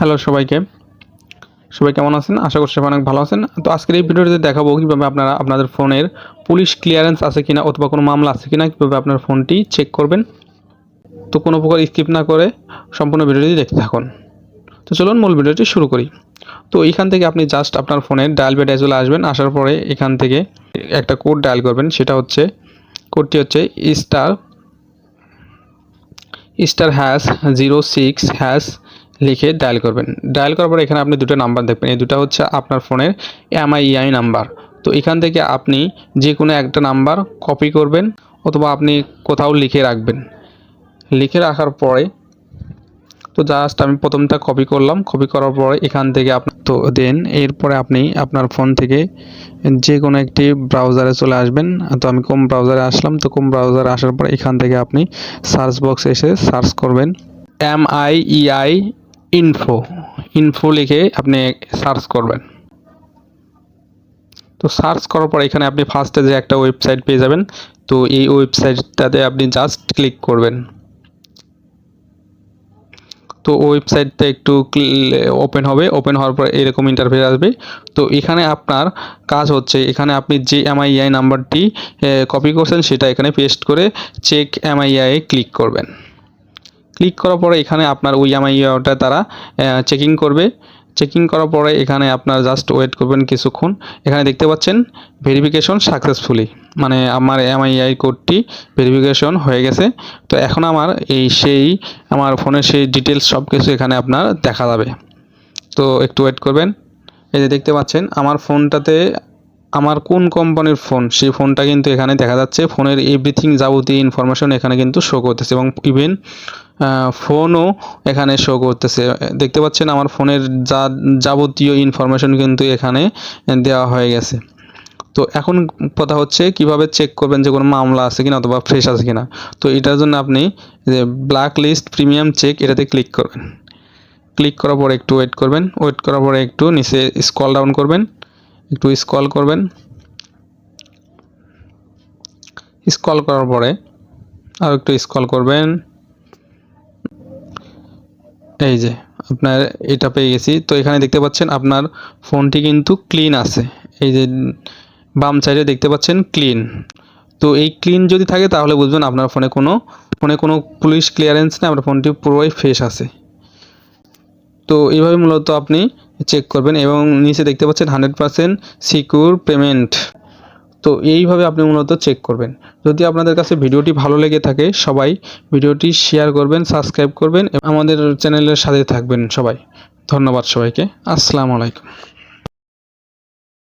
Hello সবাইকে। সবাই কেমন আছেন? আশা করছি অনেক ভালো আছেন। তো আজকের এই ভিডিওতে দেখাবো কীভাবে আপনারা আপনাদের ফোনের পুলিশ ক্লিয়ারেন্স আছে কিনা অথবা কোনো মামলা আছে কিনা, কীভাবে আপনার ফোনটি চেক করবেন। তো কোনো প্রকার স্কিপ না করে সম্পূর্ণ ভিডিওটি দেখতে থাকুন। তো চলুন মূল ভিডিওটি শুরু করি। তো এইখান থেকে আপনি জাস্ট আপনার ফোনে ডায়াল বেডে চলে আসবেন। আসার পরে এখান থেকে একটা কোড ডায়াল করবেন। সেটা হচ্ছে কোডটি হচ্ছে star star hash zero six hash লিখে ডায়াল করবেন। ডায়াল করার পরে এখানে আপনি দুটো নাম্বার দেখবেন। এই দুটো হচ্ছে আপনার ফোনের এমআইআই নাম্বার তো এখান থেকে আপনি যে কোনো একটা নাম্বার কপি করবেন অথবা আপনি কোথাও লিখে রাখবেন। লিখে রাখার পরে তো জাস্ট আমি প্রথমটা কপি করলাম। কপি করার পরে এখান থেকে আপনি তো দেন এরপরে আপনি আপনার ফোন থেকে যে কোনো একটি ব্রাউজারে চলে আসবেন। তো আমি কোম ব্রাউজারে আসলাম? তো কোম ব্রাউজারে আসার পরে এখান থেকে আপনি সার্চ বক্সে এসে সার্চ করবেন। M I E I info info লিখে আপনি সার্চ করবেন। তো সার্চ করার পর এখানে আপনি ফার্স্টে যে একটা ওয়েবসাইট পেয়ে যাবেন, তো এই ওয়েবসাইটটাতে আপনি জাস্ট ক্লিক করবেন। তো ওয়েবসাইটটা একটু ওপেন হবে ওপেন হওয়ার পর এরকম ইন্টারফেস আসবে। তো এখানে আপনার কাজ হচ্ছে, এখানে আপনি যে এমআইআই নাম্বারটি কপি করছেন, সেটা এখানে পেস্ট করে check M I I click করবেন। ক্লিক করার পরে এখানে আপনার ওই এমআইআইটা তারা চেকিং করবে। চেকিং করার পরে এখানে আপনার জাস্ট ওয়েট করবেন কিছুক্ষণ। এখানে দেখতে পাচ্ছেন ভেরিফিকেশন সাকসেসফুলি মানে আমার এমআইআই কোডটি ভেরিফিকেশন হয়ে গেছে। তো এখন আমার এই সেই, আমার ফোনের সেই ডিটেলস সব কিছু এখানে আপনার দেখা যাবে। তো একটু ওয়েট করবেন। এই যে দেখতে পাচ্ছেন, আমার ফোনটাতে আমার কোন কোম্পানির ফোন? সেই ফোনটা কিন্তু এখানে দেখা যাচ্ছে। ফোনের এভরিথিং যাবতীয় ইনফরমেশন এখানে কিন্তু শো করতেছে এবং ইভেন ফোনও এখানে শো করতেছে। দেখতে পাচ্ছেন আমার ফোনের যা, যাবতীয় ইনফরমেশন কিন্তু এখানে দেওয়া হয়ে গেছে। তো এখন কথা হচ্ছে কীভাবে চেক করবেন যে কোনো মামলা আছে কিনা অথবা ফ্রেশ আছে কিনা। তো এটার জন্য আপনি যে ব্ল্যাক লিস্ট প্রিমিয়াম চেক এটাতে ক্লিক করবেন। ক্লিক করার পরে একটু ওয়েট করবেন। ওয়েট করার পরে একটু নিচে স্কল ডাউন করবেন। একটু স্কল করবেন। স্কল করার পরে আর একটু স্কল করবেন। এই যে আপনার এটা পেয়ে গেছি। তো এখানে দেখতে পাচ্ছেন আপনার ফোনটি কিন্তু ক্লিন আছে। এই যে বাম সাইডে দেখতে পাচ্ছেন ক্লিন। তো এই ক্লিন যদি থাকে তাহলে বুঝবেন আপনার ফোনে কোনো ফোনে কোনো পুলিশ ক্লিয়ারেন্স নেই, আপনার ফোনটি পুরোই ফ্রেশ আছে। তো এইভাবে মূলত আপনি চেক করবেন এবং নিচে দেখতে পাচ্ছেন হান্ড্রেড পারসেন্ট সিকিউর পেমেন্ট তো এইভাবে আপনি মূলত চেক করবেন। যদি আপনাদের কাছে ভিডিওটি ভালো লেগে থাকে, সবাই ভিডিওটি শেয়ার করবেন সাবস্ক্রাইব করবেন আমাদের চ্যানেলের সাথে থাকবেন সবাই। ধন্যবাদ সবাইকে। আসসালামু আলাইকুম।